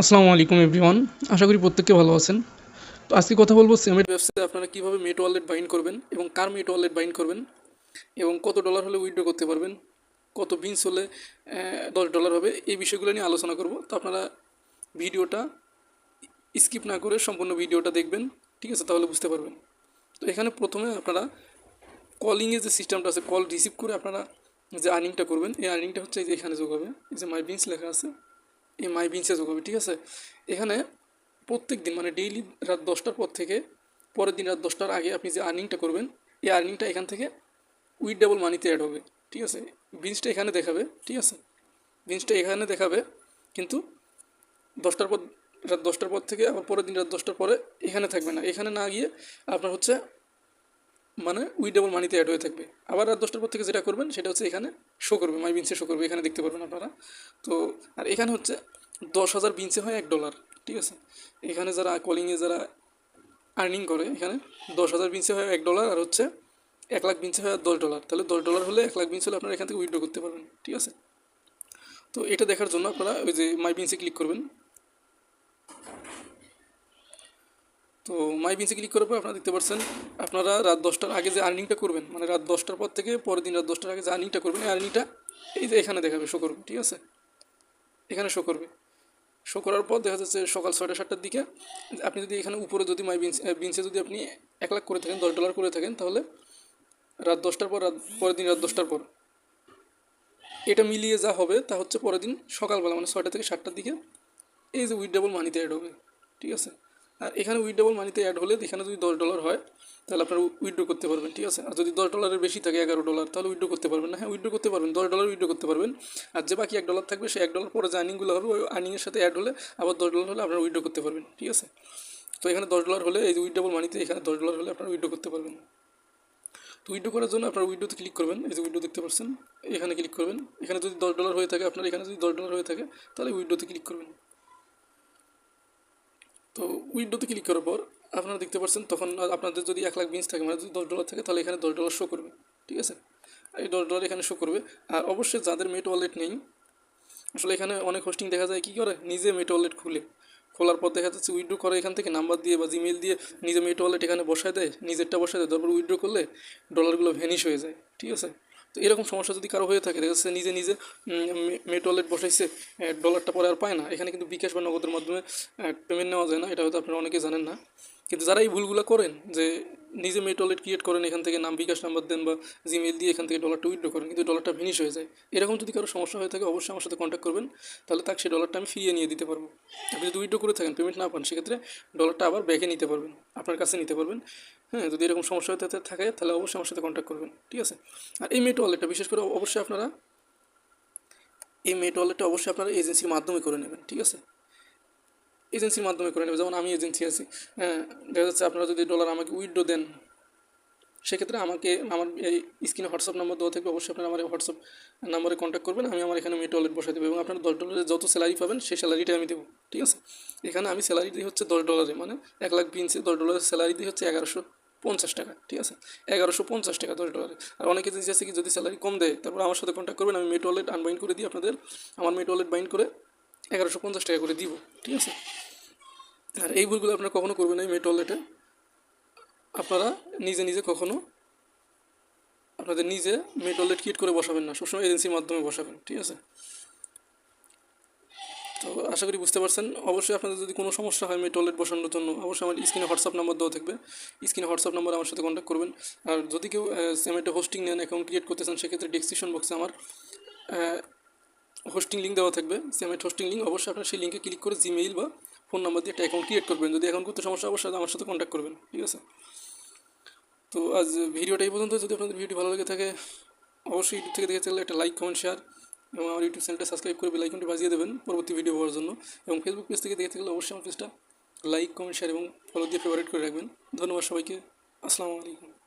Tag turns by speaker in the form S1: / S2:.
S1: আসসালামু আলাইকুম এভরিওয়ান। আশা করি প্রত্যেকে ভালো আছেন। তো আজকে কথা বলব সেমের ব্যবসাতে আপনারা কীভাবে মেট ওয়ালেট বাইন্ড করবেন এবং কার মেট ওয়ালেট বাইন্ড করবেন এবং কত ডলার হলে উইথড্র করতে পারবেন, কত বিনস হলে দশ ডলার হবে, এই বিষয়গুলো নিয়ে আলোচনা করব। তো আপনারা ভিডিওটা স্কিপ না করে সম্পূর্ণ ভিডিওটা দেখবেন, ঠিক আছে? তাহলে বুঝতে পারবেন। তো এখানে প্রথমে আপনারা কলিংয়ের যে সিস্টেমটা আছে কল রিসিভ করে আপনারা যে আর্নিংটা করবেন, এই আর্নিংটা হচ্ছে যে এখানে যোগ হবে। এই যে মাই বিনস লেখা আছে। এই মাই বিনসে যোগ হবে, ঠিক আছে? এখানে প্রত্যেক দিন মানে ডেইলি রাত দশটার পর থেকে পরের দিন রাত দশটার আগে আপনি যে আর্নিংটা করবেন, এই আর্নিংটা এখান থেকে উইথ ডাবল মানিতে অ্যাড হবে, ঠিক আছে? বিনসটা এখানে দেখাবে, ঠিক আছে? বিনসটা এখানে দেখাবে, কিন্তু দশটার পর, রাত দশটার পর থেকে আবার পরের দিন রাত দশটার পরে এখানে থাকবে না। এখানে না গিয়ে আপনার হচ্ছে মানে উইথ ডাবল মানিতে অ্যাড হয়ে থাকবে। আবার রাত দশটার পর থেকে যেটা করবেন, সেটা হচ্ছে এখানে শো করবে মাই বিনসে শো করবে, এখানে দেখতে পারবেন আপনারা। তো, আর এখানে হচ্ছে দশ হাজার বিনসে হয় এক ডলার ঠিক আছে? এখানে যারা কলিংয়ে যারা আর্নিং করে, এখানে দশ হাজার বিনসে হয় এক ডলার আর হচ্ছে এক লাখ বিনসে হয় দশ ডলার তাহলে দশ ডলার হলে এক লাখ বিনস হলে আপনারা এখান থেকে উইথড্র করতে পারবেন, ঠিক আছে? তো এটা দেখার জন্য আপনারা ওই যে মাই বিনসে ক্লিক করবেন। তো মাই বিনসে ক্লিক করার পর আপনারা দেখতে পাচ্ছেন আপনারা রাত দশটার আগে যে আর্নিংটা করবেন মানে রাত দশটার পর থেকে পরের দিন রাত দশটার আগে যে আর্নিংটা করবেন, এই আর্নিংটা এই যে এখানে দেখাবে শো করবে, ঠিক আছে? এখানে শো করবে। শো করার পর দেখা যাচ্ছে সকাল ছয়টা, সাতটার দিকে আপনি যদি এখানে উপরে যদি মাই বিনস বিনসে যদি আপনি এক লাখ করে থাকেন, দশ ডলার করে থাকেন, তাহলে রাত দশটার পর রাত, পরের দিন রাত দশটার পর এটা মিলিয়ে যা হবে, তা হচ্ছে পরের দিন সকালবেলা মানে ছয়টা থেকে সাতটার দিকে এই যে উইথ ডাবল মানিতে অ্যাড হবে, ঠিক আছে? আর এখানে উইথ ডাবল মানিতে অ্যাড হলে এখানে যদি দশ ডলার হয়, তাহলে আপনারা উইথড্র করতে পারবেন, ঠিক আছে? আর যদি দশ ডলারের বেশি থাকে, এগারো ডলার তাহলে উইথড্র করতে পারবেন না। হ্যাঁ উইথড্র করতে পারবেন, দশ ডলার উইথড্র করতে পারবেন। আর যে বাকি এক ডলার থাকবে, সেই এক ডলার পরে যে আর্নিংগুলো হবে, ওই আর্নিংয়ের সাথে অ্যাড হলে আবার দশ ডলার হলে আপনারা উইথড্র করতে পারবেন, ঠিক আছে? তো এখানে দশ ডলার হলে, এই যে উইথ ডাবল মানিতে এখানে দশ ডলার হলে আপনারা উইথড্র করতে পারবেন। তো উইড্রো করার জন্য আপনার উইডোতে ক্লিক করবেন, এই যে উইডো দেখতে পাচ্ছেন, এখানে ক্লিক করবেন। এখানে যদি দশ ডলার হয়ে থাকে, আপনার এখানে যদি দশ ডলার হয়ে থাকে, তাহলে উইডোতে ক্লিক করবেন। তো উইডোতে ক্লিক করার পর আপনারা দেখতে পাচ্ছেন তখন আপনাদের যদি এক লাখ বিনস থাকে মানে যদি দশ ডলার থাকে তাহলে এখানে দশ ডলার শো করবে, ঠিক আছে? এই দশ ডলার এখানে শো করবে। আর অবশ্যই যাদের মেট ওয়ালেট নেই, আসলে এখানে অনেক হোস্টিং দেখা যায়, কী করে? নিজে মেট ওয়ালেট খুলে। খোলার পর দেখা যাচ্ছে উইড্রো করে এখান থেকে নাম্বার দিয়ে বা জিমেল দিয়ে নিজে মেট ওয়ালেট এখানে বসায় দেয়, নিজেরটা বসায় দেয়, তারপর উইড্রো করলে ডলারগুলো ভ্যানিশ হয়ে যায়, ঠিক আছে? তো এরকম সমস্যা যদি কারও হয়ে থাকে, দেখা নিজে নিজে মেট ওয়ালেট বসাইছে ডলারটা পরে আর পায় না। এখানে কিন্তু বিকাশ বা নগদের মাধ্যমে পেমেন্ট নেওয়া যায় না, এটা হয়তো আপনারা অনেকে জানেন না। কিন্তু যারা এই ভুলগুলো করেন, যে নিজে মেট ওয়ালেট ক্রিয়েট করেন, এখান থেকে নাম বিকাশ নাম্বার দেন বা জিমেল দিয়ে এখান থেকে ডলারটা উইথড্র করেন, কিন্তু ডলারটা ফিনিশ হয়ে যায়। এরকম যদি কারও সমস্যা হয়ে থাকে, অবশ্যই আমার সাথে কন্ট্যাক্ট করবেন, তাহলে তাকে সেই ডলারটা আমি ফিরিয়ে নিয়ে দিতে পারব। আপনি যদি উইথড্র করে থাকেন পেমেন্ট না পান, সেক্ষেত্রে ডলারটা আবার ব্যাকে নিতে পারবেন, আপনার কাছে নিতে পারবেন। হ্যাঁ যদি এরকম সমস্যা হতে থাকে তাহলে অবশ্যই আমার সাথে কন্ট্যাক্ট করবেন, ঠিক আছে? আর এই মেট ওয়ালেটটা বিশেষ করে অবশ্যই আপনারা, এই মেট ওয়ালেটটা অবশ্যই আপনারা এজেন্সির মাধ্যমে করে নেবেন, ঠিক আছে? এজেন্সির মাধ্যমে করে নেবে। যেমন আমি এজেন্সি আছি হ্যাঁ দেখা যাচ্ছে আপনারা যদি ডলার আমাকে উইথড্র দেন, সেক্ষেত্রে আমাকে, আমার এই স্ক্রিনে হোয়াটসঅ্যাপ নাম্বার দেওয়া থাকবে, অবশ্যই আপনারা আমার হোয়াটসঅ্যাপ নাম্বারে কন্ট্যাক্ট করবেন, আমি আমার এখানে মেট ওয়ালেট বসাই দেবো এবং আপনার দশ ডলারের যত স্যালারি পাবেন, সেই স্যালারিটা আমি দেবো, ঠিক আছে? এখানে আমি স্যালারি দিই হচ্ছে দশ ডলারে মানে এক লাখ বিনসে, দশ ডলারের স্যালারি দিই হচ্ছে এগারোশো পঞ্চাশ টাকা, ঠিক আছে? এগারোশো পঞ্চাশ টাকা দশ ডলারে আর অনেক এজেন্সি আছে কি, যদি স্যালারি কম দেয়, তারপর আমার সাথে কন্ট্যাক্ট করবেন, আমি মেট ওয়ালেট আনবাইন্ড করে দিই আপনাদের, আমার মেট ওয়ালেট বাইন্ড করে এগারোশো পঞ্চাশ টাকা করে দিব, ঠিক আছে? আর এই ভুলগুলো আপনারা কখনো করবেন না এই মেট ওয়ালেটে আপনারা নিজে নিজে কখনো আপনাদের নিজে মেট ওয়ালেট ক্রিয়েট করে বসাবেন না, সবসময় এজেন্সির মাধ্যমে বসাবেন, ঠিক আছে? তো আশা করি বুঝতে পারছেন। অবশ্যই আপনাদের যদি কোনো সমস্যা হয় মেট ওয়ালেট বসানোর জন্য, অবশ্যই আমার স্ক্রিনে হোয়াটসঅ্যাপ নাম্বার দেওয়া থাকবে। স্ক্রিনে হোয়াটসঅ্যাপ নাম্বার আমার সাথে কন্ট্যাক্ট করবেন। আর যদি কেউ সেমেটে হোস্টিং নেন অ্যাকাউন্ট ক্রিয়েট করতে চান, সেক্ষেত্রে ডিসক্রিপশন বক্সে আমার হোস্টিং লিঙ্ক দেওয়া থাকবে। সেমেট হোস্টিং লিঙ্ক অবশ্যই আপনার সেই লিঙ্কে ক্লিক করে জিমেইল বা ফোন নাম্বার দিয়ে একটা অ্যাকাউন্ট ক্রিয়েট করবেন। যদি অ্যাকাউন্ট করতে সমস্যা অবশ্যই আমার সাথে কন্ট্যাক্ট করবেন, ঠিক আছে? তো আজ ভিডিওটা এই পর্যন্ত যদি আপনাদের ভিডিও ভালো লেগে থাকে, অবশ্যই ইউটিউব থেকে দেখে থাকলে একটা লাইক কমেন্ট শেয়ার এবং আমার ইউটিউব চ্যানেলটা সাবস্ক্রাইব করে বেলাইকনটি বাজিয়ে দেবেন পরবর্তী ভিডিও পাওয়ার জন্য। এবং ফেসবুক পেজ থেকে দেখে থাকলে অবশ্যই আমার পেজটা লাইক কমেন্ট শেয়ার এবং ফলো দিয়ে ফেভারিট করে রাখবেন। ধন্যবাদ সবাইকে। আসসালামু আলাইকুম।